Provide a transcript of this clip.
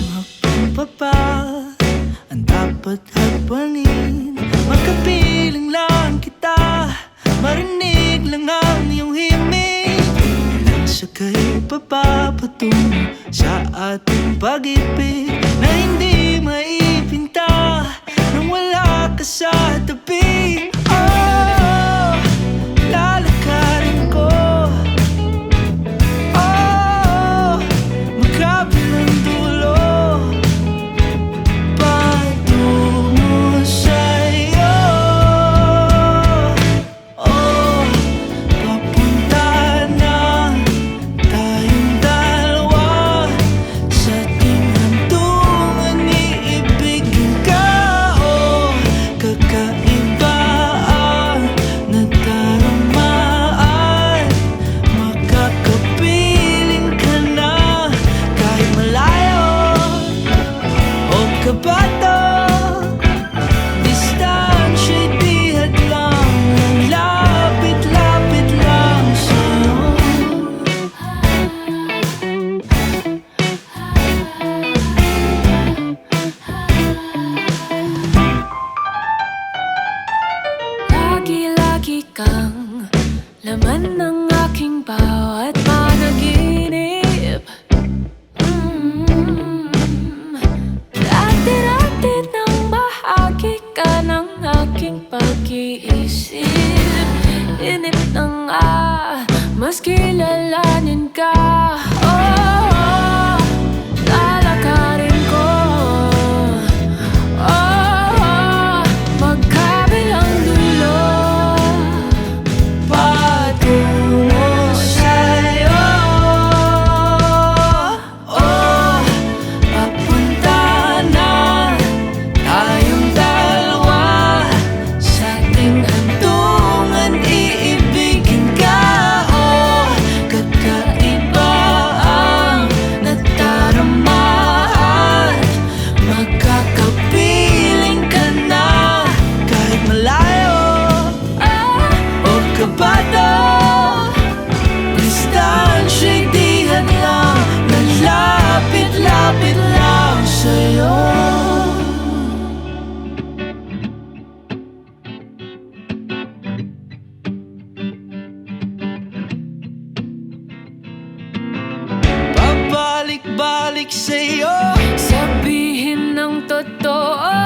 Ilang hakbang pa ba Ang dapat hakbangin Magkapiling kita Marinig lang ang iyong himig. Ilang sakay pa ba patungo Sa ating pag-ibig Na hindi maipinta Nang wala ka sa kang laman ng aking bawat panaginip. Mm Dati-dati nang bahagi ka ng aking pag-iisip. Inip na nga, mas kilalanin ka Pabalik-balik sa'yo. Sabihin ng totoo